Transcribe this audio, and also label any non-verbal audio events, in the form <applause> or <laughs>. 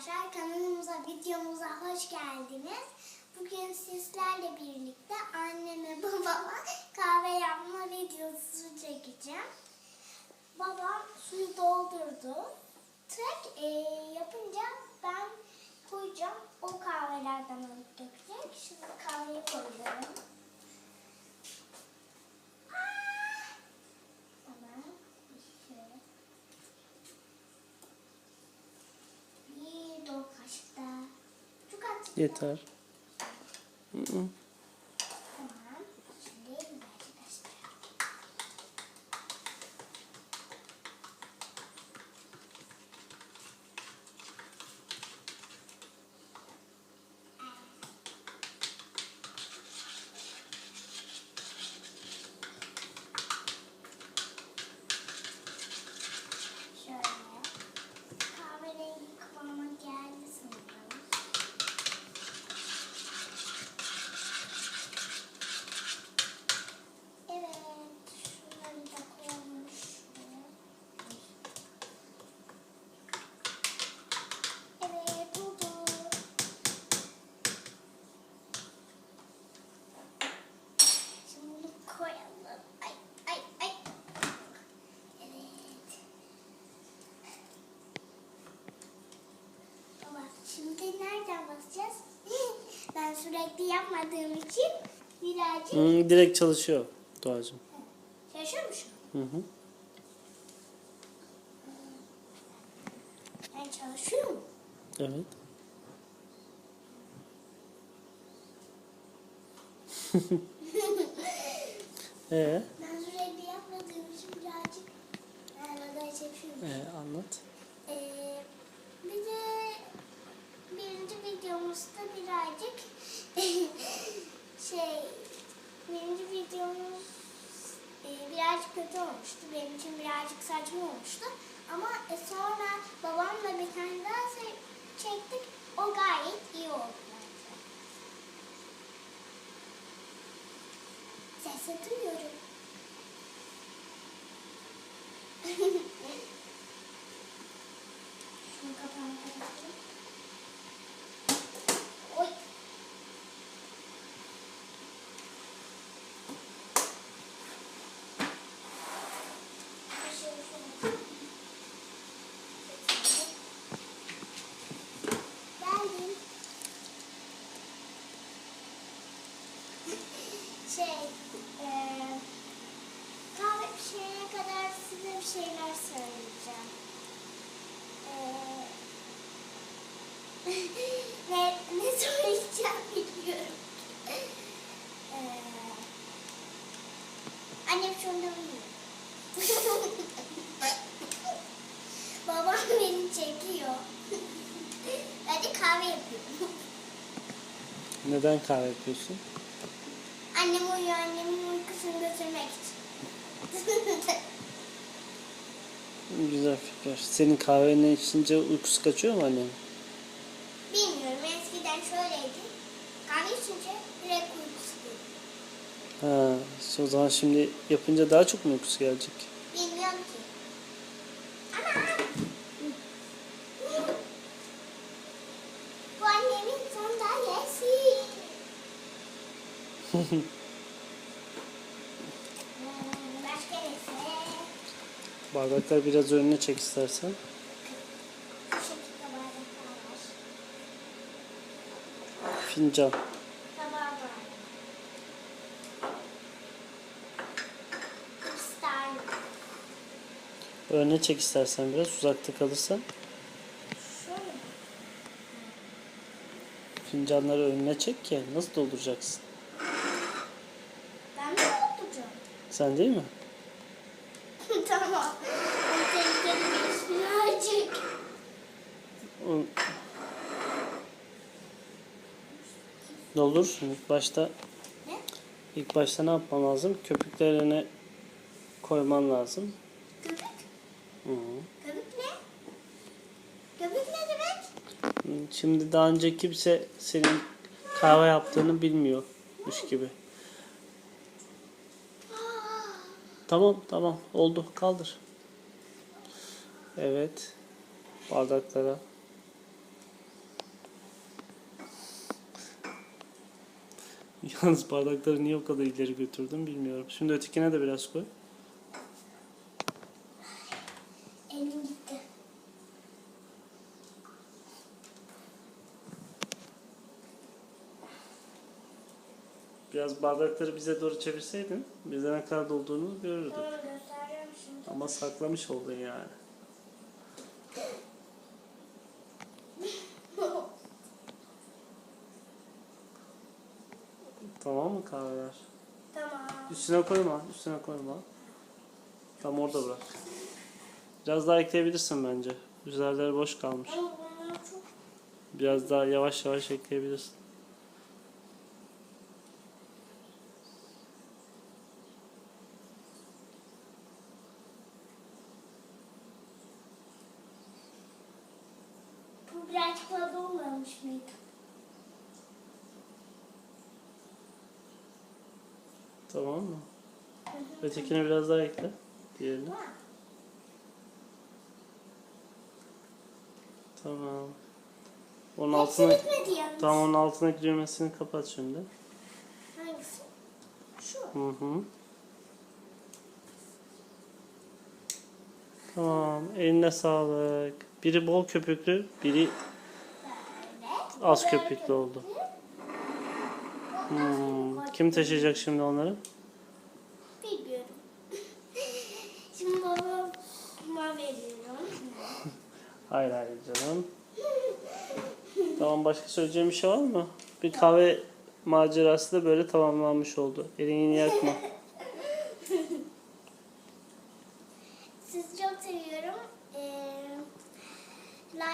arkadaşlar kanalımıza, videomuza hoş geldiniz. Bugün sizlerle birlikte anneme babama kahve yapma videosu çekeceğim. Babam suyu doldurdu. Tek e, yapınca ben koyacağım. O kahvelerden alıp dökecek. Şimdi kahveyi koyuyorum. Aa! Tamam. Şöyle. Bir dolu kaşık daha. Çok az. Yeter. Hı hı. Sürekli yapmadığım için birazcık Hı, direkt çalışıyor Doğacığım. mı şu? Hı hı. Ben çalışıyor mu? Evet. <laughs> Ee, Ben sürekli yapmadığım için birazcık çekiyorum. ee, anlat. Ee, bir de birinci videomuzda birazcık şey birinci videomuz e, birazcık kötü olmuştu. Benim için birazcık saçma olmuştu. Ama e, sonra babamla bir tane daha se- çektik. O gayet iyi oldu. Sesi duyuyorum. <laughs> Şunu kapağını kapatalım. Bir şeyler söyleyeceğim. Eee <laughs> ne, ne söyleyeceğim bilmiyorum. Eee annem şu anda uyuyor. <laughs> Babam beni çekiyor. <laughs> Ben de kahve yapıyorum. Neden kahve yapıyorsun? Annem uyuyor, annemin uykusunu götürmek için. Güzel fikir. Senin kahveni içince uykusu kaçıyor mu annem? Bilmiyorum, eskiden şöyleydi. Kahve içince direkt uykusu geliyor. Ha, o zaman şimdi yapınca daha çok mu uykusu gelecek? Bilmiyorum ki. Ana! Bu annemin sandalyesi. <laughs> Hmm, Başka neyse. Bardakları biraz önüne çek istersen. Fincan. Önüne çek istersen biraz uzakta kalırsan. Fincanları önüne çek ki nasıl dolduracaksın? Ben mi dolduracağım? Sen değil mi? Tamam. Birazcık. Doldur. İlk başta Ne? ilk başta ne yapman lazım? Köpüklerini koyman lazım. Köpük? Hı. Köpük ne? Köpük ne demek? Şimdi daha önce kimse senin kahve yaptığını bilmiyormuş gibi. Tamam tamam oldu kaldır. Evet. Bardaklara. Yalnız bardakları niye o kadar ileri götürdüm bilmiyorum. Şimdi ötekine de biraz koy. Biraz bardakları bize doğru çevirseydin bize ne kadar dolduğunu görürdük. Ama saklamış oldun yani. Tamam mı kahveler? tamam. Üstüne koyma, üstüne koyma. Tam orada bırak. Biraz daha ekleyebilirsin bence. Üzerleri boş kalmış. Biraz daha yavaş yavaş ekleyebilirsin. Birazcık fazla olmamış mıydı? Tamam mı? Hı hı. Ötekine biraz daha ekle. Diğerini. Tamam. Tamam. Onun altına tamam onun altına düğmesini kapat şimdi. Hangisi? Şu. Hı hı. Tamam. Eline sağlık. Biri bol köpüklü, biri az köpüklü oldu. Hmm. Kim taşıyacak şimdi onları? Bilmiyorum. <laughs> Şimdi babama veriyorum. Hayır hayır canım. Tamam başka söyleyeceğim bir şey var mı? Bir kahve macerası da böyle tamamlanmış oldu. Elini yakma. Sizi çok seviyorum. Ee,